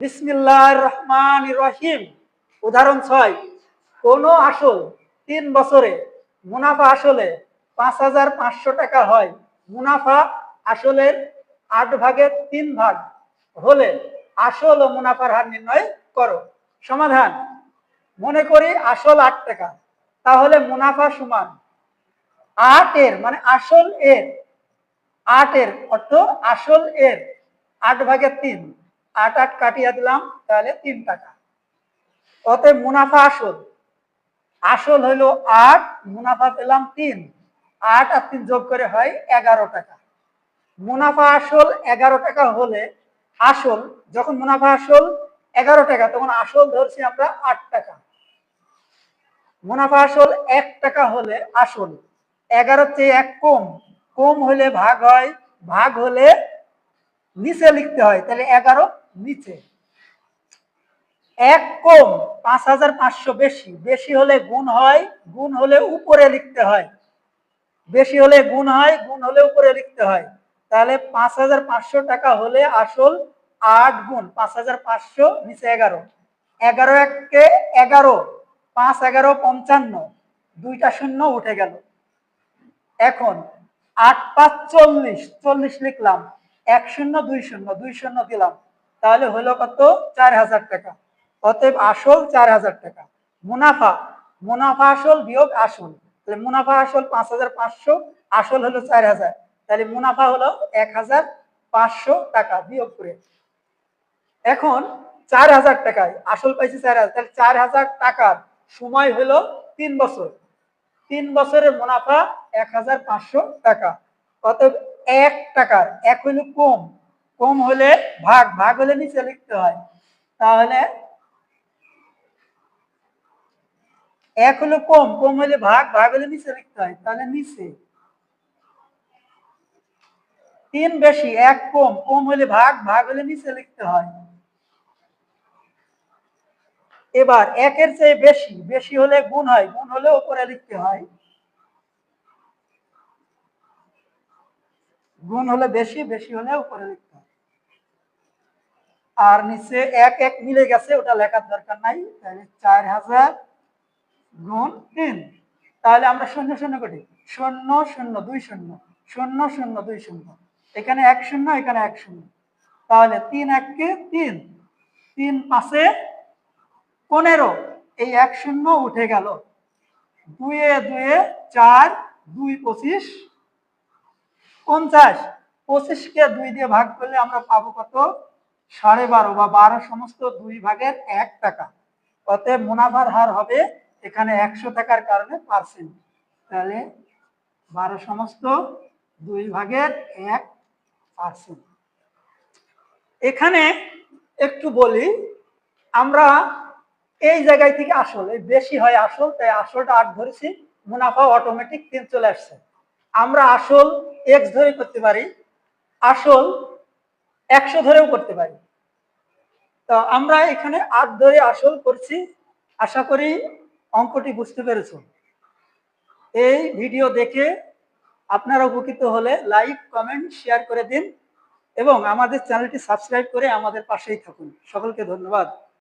বিসমিল্লাহ রহমান রহিম। উদাহরণ ছয়, কোন আসল তিন বছরে মুনাফা আসলে পাঁচ হাজার পাঁচশো টাকা হয়। মুনাফা আসলের আট ভাগের তিন ভাগ হলে আসল ও মুনাফার হার নির্ণয় করো। সমাধান, মনে করি আসল আট টাকা, তাহলে মুনাফা সমান আট এর মানে আসল এর, আট এর অর্থ আসল এর আট ভাগের তিন। আট আট কাটিয়ে দিলাম, তাহলে তিন টাকা। অতএব মুনাফা আসল। আসল হইল আট, মুনাফা পেলাম তিন। আট আর তিন যোগ করে হয় এগারো টাকা। মুনাফা আসল এগারো টাকা হলে আসল, যখন মুনাফা আসল এগারো টাকা, তখন আসল ধরছি আমরা আট টাকা। মুনাফা আসল এক টাকা হলে আসল এগারো চেয়ে এক কম। কম হলে ভাগ হয়, ভাগ হলে নিচে লিখতে হয়, তাহলে এগারো নিচে। এক কম পাঁচ হাজার পাঁচশো বেশি। বেশি হলে গুণ হয়, গুণ হলে উপরে লিখতে হয়। বেশি হলে গুণ হয়, গুণ হলে উপরে লিখতে হয়। তাহলে পাঁচ হাজার পাঁচশো টাকা হলে আসল আট গুণ, পাঁচ হাজার পাঁচশো নিচে এগারো। এগারো এককে এগারো, পাঁচ এগারো পঞ্চান্ন, দুইটা শূন্য উঠে গেল। এখন আট পাঁচ চল্লিশ চল্লিশ লিখলাম। এক শূন্য, দুই শূন্য দুই শূন্য দিলাম। তাহলে হলো কত? চার হাজার টাকা। অতএব আসল চার হাজার টাকা। মুনাফা মুনাফা আসল বিয়োগ আসল। তাহলে মুনাফা আসল পাঁচ হাজার পাঁচশো, আসল হলো চার হাজার। তাহলে মুনাফা হলো এক হাজার পাঁচশো টাকা বিয়োগ করে। এখন চার হাজার টাকায় আসল পাইছি চার হাজার। তাহলে চার হাজার টাকার সময় হলো তিন বছর। তিন বছরের মুনাফা এক হাজার পাঁচশো টাকা। অতএব এক টাকার, এক হইল কম। কম হলে ভাগ ভাগ হলে নিচে লিখতে হয়। তাহলে এক হলো কম কম হলে ভাগ ভাগ হলে নিচে লিখতে হয়। তাহলে নিচে। তিন বেশি, এক কম কম হলে ভাগ ভাগ হলে নিচে লিখতে হয়। এবার একের চেয়ে বেশি বেশি হলে গুণ হয়, গুণ হলে উপরে লিখতে হয়। গুণ হলে বেশি বেশি হলে উপরে লিখতে আর নিচে এক এক মিলে গেছে, ওটা লেখার দরকার নাই। তাহলে চার হাজার গুণ তিন। তাহলে আমরা শূন্য শূন্য করি। শূন্য শূন্য, দুই শূন্য। শূন্য শূন্য, দুই শূন্য। এখানে এক শূন্য, এখানে এক শূন্য। তাহলে তিন এককে তিন। তিন পাশে পনেরো। এই এক শূন্য উঠে গেল। দুয়ে দুয়ে চার, দুই পঁচিশ, পঞ্চাশ। পঁচিশকে দুই দিয়ে ভাগ করলে আমরা পাবো কত? সাড়ে বারো বা বারো সমস্ত দুই ভাগের এক টাকা। অতএব মুনাফার হার হবে এখানে একশো টাকার কারণে পার্সেন্ট তাহলে বারো সমস্ত দুই ভাগের এক পার্সেন্ট এখানে একটু বলি, আমরা এই জায়গায় থেকে আসল, এই বেশি হয় আসল, তাই আসলটা আট ধরেছি, মুনাফা অটোমেটিক তিন চলে আসছে। আমরা আসল এক্স ধরে করতে পারি। আসল একশো ধরেও করতে পারি। তো আমরা এখানে আট ধরে আসল করছি। আশা করি অঙ্কটি বুঝতে পেরেছ। এই ভিডিও দেখে আপনারা উপকৃত হলে লাইক, কমেন্ট, শেয়ার করে দিন এবং আমাদের চ্যানেলটি সাবস্ক্রাইব করে আমাদের পাশেই থাকুন। সকলকে ধন্যবাদ।